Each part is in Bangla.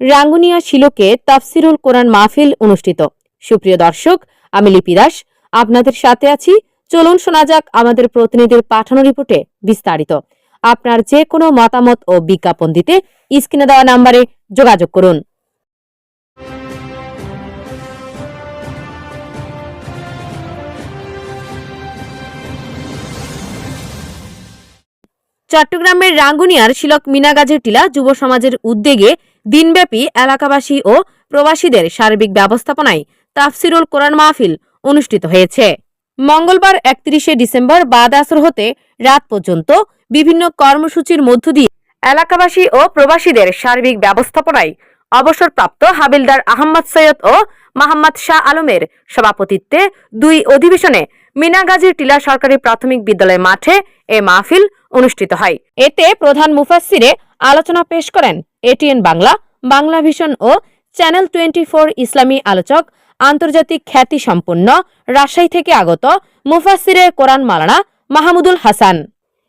রাঙ্গুনিয়া শিলোকে তাফসিরুল কোরআন মাহফিল অনুষ্ঠিত। সুপ্রিয় দর্শক, আমি লিপি দাস। আপনাদের সাথে আছি। চলুন শোনা যাক আমাদের প্রতিনিধির পাঠানো রিপোর্টে বিস্তারিত। আপনার যে কোনো মতামত ও বিজ্ঞাপন দিতে স্ক্রিনে দেওয়া নাম্বারে যোগাযোগ করুন। চট্টগ্রামের রাঙ্গুনিয়ার শিলক মিনাগাজের টিলা যুব সমাজের উদ্যোগে দিনব্যাপী এলাকাবাসী ও প্রবাসীদের সার্বিক ব্যবস্থাপনায় তাফসিরুল কোরআন মাহফিল অনুষ্ঠিত হয়েছে। মঙ্গলবার একত্রিশে ডিসেম্বর বাদ আসর হতে রাত পর্যন্ত বিভিন্ন কর্মসূচির মধ্য দিয়ে এলাকাবাসী ও প্রবাসীদের সার্বিক ব্যবস্থাপনায় অবসরপ্রাপ্ত হাবিলদার আহমদ সৈয়দ ও মাহমদ শাহ আলমের সভাপতিত্বে দুই অধিবেশনে মিনাগাজীর টিলা সরকারি প্রাথমিক বিদ্যালয় মাঠে এ মাহফিল অনুষ্ঠিত হয়। এতে প্রধান মুফাসসিরে আলোচনা পেশ করেন এটিএন বাংলা বাংলা ভিশন ও চ্যানেল টোয়েন্টি ফোর ইসলামী আলোচক, আন্তর্জাতিক খ্যাতি সম্পন্ন রাজশাহী থেকে আগত মুফাসসিরে কোরআন মালানা মাহমুদুল হাসান।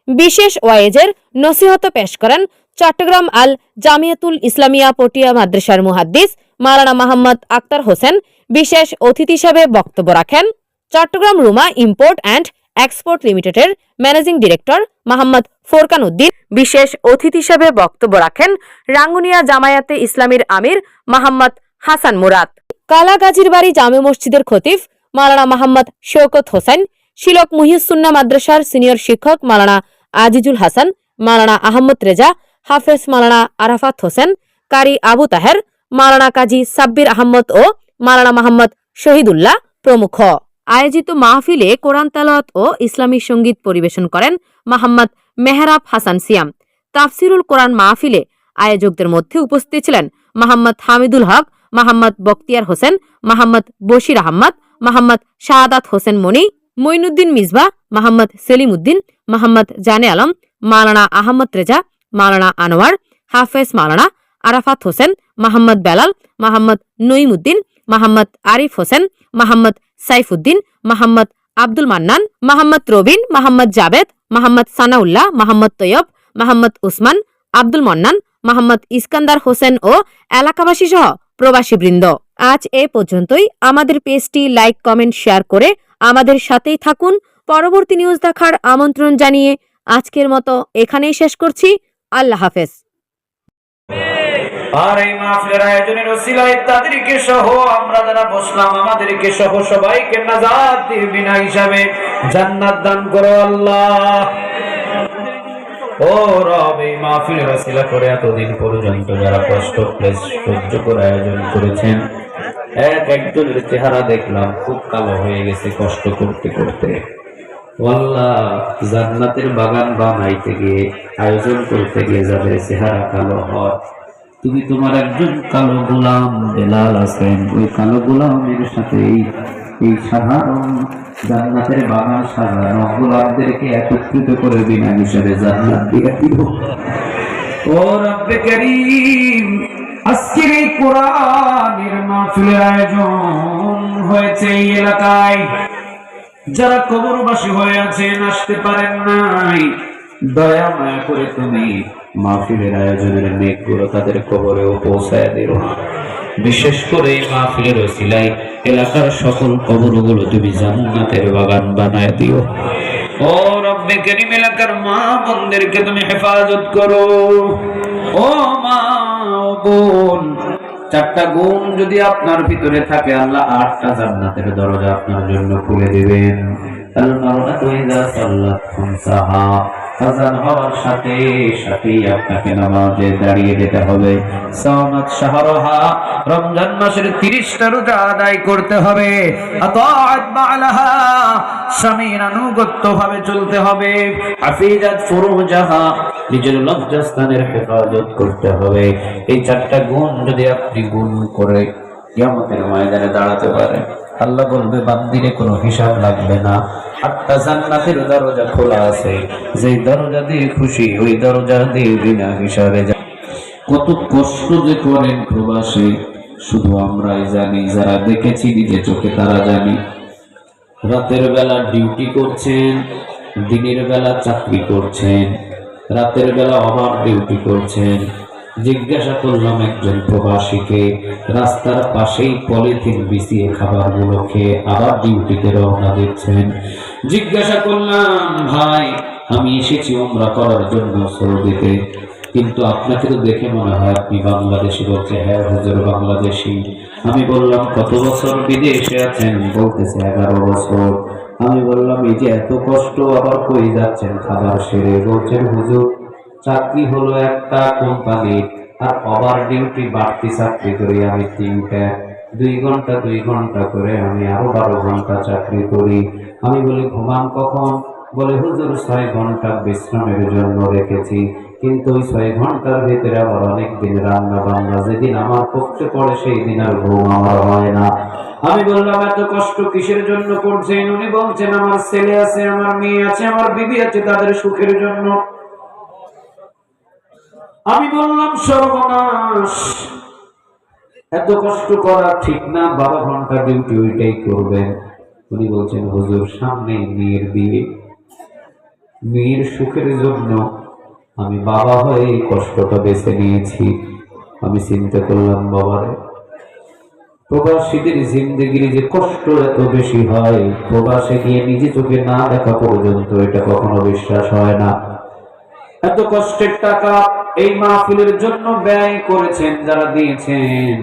বিশেষ ওয়াইজের নসিহত পেশ করেন চট্টগ্রাম আল জামিয়াতুল ইসলামিয়া পটিয়া মাদ্রাসার মুহাদ্দিস মালানা মোহাম্মদ আক্তার হোসেন। বিশেষ অতিথি হিসাবে বক্তব্য রাখেন Chattogram Ruma import and export লিমিটেডের ম্যানেজিং ডিরেক্টর মোহাম্মদ ফোরকান উদ্দিন। বিশেষ অতিথি হিসেবে বক্তব্য রাখেন রাঙ্গুনিয়া জামায়াতে ইসলামীর আমির মোহাম্মদ হাসান মুরাদ। কালাগাজীর বাড়ি জামে মসজিদের খতিফ মালানা মোহাম্মদ শৌকত হোসেন, শিলক মুহিউসুন্না মাদ্রাসার সিনিয়র শিক্ষক মালানা আজিজুল হাসান, মালানা আহমদ রেজা, হাফেজ মালানা আরাফাত হোসেন, কারি আবু তাহের, মালানা কাজী সাব্বির আহমদ ও মালানা মোহাম্মদ শহীদুল্লাহ প্রমুখ। আয়োজিত মাহফিলে কোরআন তালাওয়াত ও ইসলামী সংগীত পরিবেশন করেন মোহাম্মদ মেহরাব হাসান সিয়াম। তাফসিরুল কোরআন মাহফিলে আয়োজকদের মধ্যে উপস্থিত ছিলেন মোহাম্মদ হামিদুল হক, মোহাম্মদ বখতিয়ার হোসেন, মোহাম্মদ বশির আহমদ, মোহাম্মদ শাহাদাত হোসেন মনি মইনুদ্দিন মিসবা মোহাম্মদ সেলিম উদ্দিন মোহাম্মদ জানে আলম মালানা আহমদ রেজা মালানা আনোয়ার, হাফেজ মালানা আরাফাত হোসেন, মোহাম্মদ বেলাল, মোহাম্মদ নঈমুদ্দিন, মোহাম্মদ আরিফ হোসেন, মোহাম্মদ সাইফুদ্দিন, মোহাম্মদ আব্দুল মান্নান, মোহাম্মদ রবিন, মোহাম্মদ জাবেদ, মোহাম্মদ সানাউল্লাহ, মোহাম্মদ তৈয়ব, মোহাম্মদ উসমান, আব্দুল মন্নান, মোহাম্মদ ইস্কান্দার হোসেন ও এলাকাবাসী সহ প্রবাসী বৃন্দ আজ এ পর্যন্তই। আমাদের পেজটি লাইক, কমেন্ট, শেয়ার করে আমাদের সাথেই থাকুন। পরবর্তী নিউজ দেখার আমন্ত্রণ জানিয়ে আজকের মতো এখানেই শেষ করছি। আল্লাহ হাফেজ। আর এই মাহফিলের আয়োজনের ওসিলায় তাদেরকে সহ আমরা যারা বসলাম, আমাদেরকে সহ সবাইকে নাজাত বিনা হিসাবে জান্নাত দান করো আল্লাহ। ও রব, এই মাহফিলের ওসিলা করে এতদিন পর্যন্ত যারা কষ্ট, ক্লেশ, সহ্য করে আয়োজন করেছেন, এক একজনের চেহারা দেখলাম, খুব কালো হয়ে গেছে কষ্ট করতে করতে। আল্লাহ জান্নাতের বাগান বানাইতে গিয়ে, আয়োজন করতে গিয়ে যাদের চেহারা কালো হয় তুমি তোমার একজন কালো গোলাম বেলাল আছেন ওই কালো গোলামের সাথে এই সাধারণ জান্নাতের বাগান সাজানো গোলামদেরকে একত্রিত করে বিনা হিসাবে জান্নাত দিয়ে দিব। ও রব্বে করিম, আজকের এই কোরআনের মাহফিলের আয়োজন হয়েছে এই এলাকায়। যারা কবরবাসী হয়ে আছেন, আসতে পারেন নাই। দয়া মায়া করে তুমি মাহফিলের আয়োজনের মেঘগুলো তাদের কবরেও পৌঁছায় দিও বিশেষ করে এই মাহফিলের ওসিলায় এলাকার সকল কবরগুলো তুমি জান্নাতের বাগান বানায় দিও। ও রব্বে করিম এলাকার মা বোনদেরকে তুমি হেফাজত করো। ও মা ও বোন, চারটা গুণ যদি আপনার ভিতরে থাকে, আল্লাহ আটটা জান্নাতের দরজা আপনার জন্য খুলে দিবেন। আজান হওয়ার সাথে সাথেই আপনাকে নামাজে দাঁড়িয়ে যেতে হবে। সাওনাত শাহরহা, রমজান মাসের 30টা রোজা আদায় করতে হবে। স্বামীর আনুগত্য ভাবে চলতে হবে। নিজের লজ্জাস্থানের হেফাজত করতে হবে। এই চারটা গুণ যদি আপনি গুণ করে কিয়ামতের ময়দানে দাঁড়াতে পারেন। আল্লাহ বলবে, বান্দিরে, কোনো হিসাব লাগবে না। আটটা জান্নাতের দরজা খোলা আছে। যেই দরজা দিয়ে খুশি, ওই দরজা দিয়ে বিনা হিসাবে কত কষ্ট যে করেন প্রবাসী। শুধু আমরাই জানি, যারা দেখেছি নিজে চোখে তারা জানি। রাতের বেলা ডিউটি করছেন, দিনের বেলা চাকরি করছেন। রাতের বেলা অভাব ডিউটি করছেন। জিজ্ঞাসা করলাম একজন প্রবাসীকে, রাস্তার পাশেই পলিথিন বিছিয়ে খাবারগুলো খেয়ে আবার ডিউটিতে রওনা দিচ্ছেন। জিজ্ঞাসা করলাম, ভাই, আমি এসেছি ওমরা করার জন্য সৌদিতে, কিন্তু আপনাকে তো দেখে মনে হয় আপনি বাংলাদেশি বলছে হ্যাঁ হুজুর, বাংলাদেশি। আমি বললাম, কত বছর বিদেশে আছেন? বলতেছে, এগারো বছর। আমি বললাম, এই যে এত কষ্ট, আবার কই যাচ্ছেন খাবার সেরে? বলছেন, হুজুর চাকরি হলো একটা কোম্পানি আর ওভার ডিউটি বাড়তি চাকরি করি আমি তিনটা। দুই ঘণ্টা দুই ঘণ্টা করে আমি আরও বারো ঘণ্টা চাকরি করি। আমি বলি, ঘুমান কখন? বলে, হুজুর, ছয় ঘণ্টা বিশ্রামের জন্য রেখেছি। কিন্তু ওই ছয় ঘণ্টার ভিতরে আবার অনেক দিন রান্না বান্না যেদিন আমার পক্ষে পড়ে, সেই দিন আর ঘুম আমার হয় না। আমি বললাম, এত কষ্ট কিসের জন্য করছেন? উনি বলছেন, আমার ছেলে আছে, আমার মেয়ে আছে, আমার বিবি আছে, তাদের সুখের জন্য। আমি বললাম, সর্বনাশ। এত কষ্ট করা ঠিক না বারো ঘণ্টা ডিউটি ওইটাই করবেন উনি বলছেন, হুজুর, সামনে মেয়ের বিয়ে। মেয়ের সুখের জন্য আমি বাবা হয়ে এই কষ্টটা বেছে নিয়েছি। আমি চিন্তা করলাম, বাবারে, প্রবাসীদের জিন্দগির যে কষ্ট এত বেশি হয়, প্রবাসে গিয়ে নিজে চোখে না দেখা পর্যন্ত এটা কখনো বিশ্বাস হয় না। এত কষ্টের টাকা এই মাহফিলের জন্য ব্যয় করেছেন, যারা দিয়েছেন।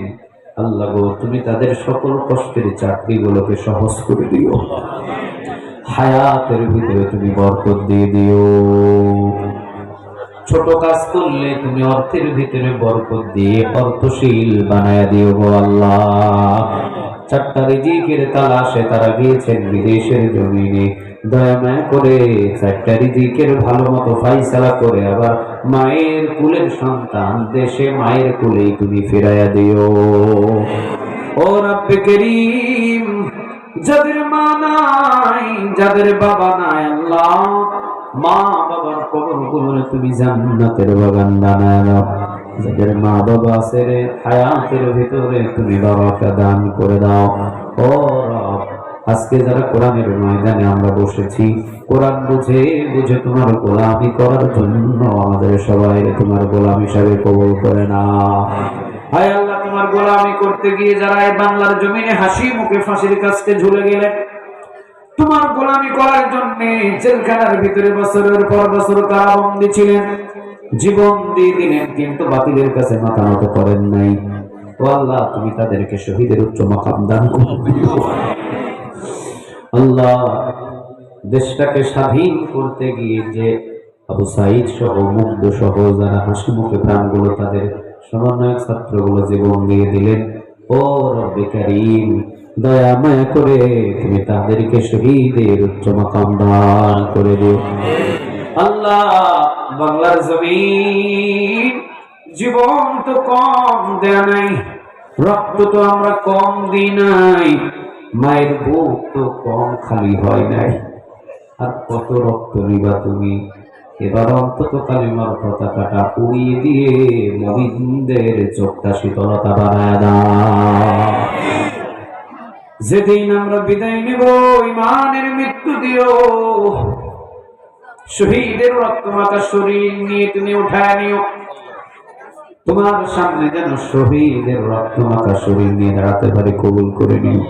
আল্লাহ তুমি তাদের সকল কষ্টের চাকরিগুলোকে সহজ করে দিও। হায়াতের ভিতরে তুমি বরকত দিয়ে দিও। ছোট কাজ করলে তুমি অর্থের ভিতরে বরকত দিয়ে অর্থশীল বানায় দিও আল্লাহ। চারটা রিজিকের তালাশে তারা গিয়েছেন বিদেশের জমিনে। দয়া করে চারটা রিজিকের ভালো মতো ফাইসালা করে আবার মায়ের কুলের সন্তান দেশে মায়ের কুলেই তুমি ফিরাইয়া দিও। ও রাব্বে যাদের মা নাই, যাদের বাবা নাই, আল্লাহ, মা বাবার কবরগুলো তুমি জান্নাতের বাগান বানায় যাদের মা বাবা আছে রে হায়াতের ভিতরে তুমি দান করে দাও। ও আজকে যারা কোরআনের ময়দানে আমরা বসেছি, কোরআন বুঝে বুঝে তোমার গোলামি করার জন্য আমাদের সবাই তোমার গোলাম হিসাবে কবল করে না হায় আল্লাহ, তোমার গোলামি করতে গিয়ে যারা এই বাংলার জমিনে হাসি মুখে ফাঁসির কাছতে ঝুলে গেলেন, তোমার গোলামি করার জন্য জেলখানার ভিতরে বছরের পর বছর কারাবন্দি ছিলেন। জীবন দিয়ে দিলেন কিন্তু বাতিলের কাছে মাথা নত করেন নাই। ও আল্লাহ, তুমি তাদেরকে শহীদের উচ্চ মাকাম দান আল্লাহ, দেশটাকে স্বাধীন করতে গিয়ে যে আবু সাইদ সহ, মুগ্ধ সহ যারা হাসি মুখে প্রাণগুলো তাদের সমন্বয়ক ছাত্রগুলো জীবন দিয়ে দিলেন, ও রব্বে দয়া মায়া করে তুমি তাদেরকে শহীদের উচ্চ মাকাম দান করে দিও। আল্লাহ বাংলার জমিন। জীবন তো কম দেয়া নাই, রক্ত তো আমরা কম দিই নাই, মায়ের বুক তো কম খালি হয় নাই। আর কত রক্ত নিবা তুমি? এবার অন্তত কালিমার পতাকাটা উড়িয়ে দিয়ে নবীনদের চোখটা শীতলতা বানায় দাও। যেদিন আমরা বিদায় নেব ইমানের মৃত্যু দিও। শহীদের রক্তমাতা শরীর নিয়ে তুমি উঠায় নিও। তোমার সামনে যেন শহীদের রক্তমাতা শরীর নিয়ে দাঁড়াতে পারে কবুল করে নিও।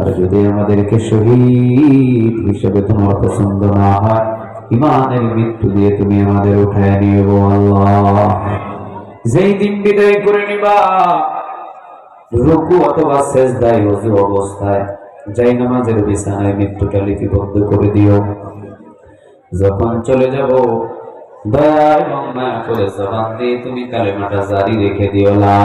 আর যদি আমাদেরকে শহীদ হিসেবে তোমার পছন্দ না হয়, ইমানের মৃত্যু দিয়ে তুমি আমাদের উঠায় নিয়ে গো আল্লাহ। যেই দিন বিদায় করে নিবা, রুকু অথবা শেষদায় অজু অবস্থায়, যাই নামাজের বিছানায় মৃত্যুটা লিপিবদ্ধ করে দিও। যখন চলে যাব দয়া এবং মায়া করে জবান দিয়ে তুমি কালেমাটা জারি রেখে দিও, লা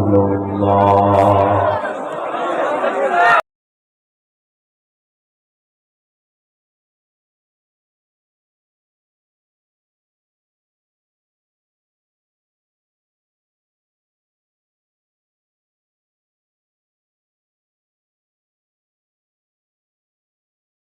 রাসূলুল্লাহ।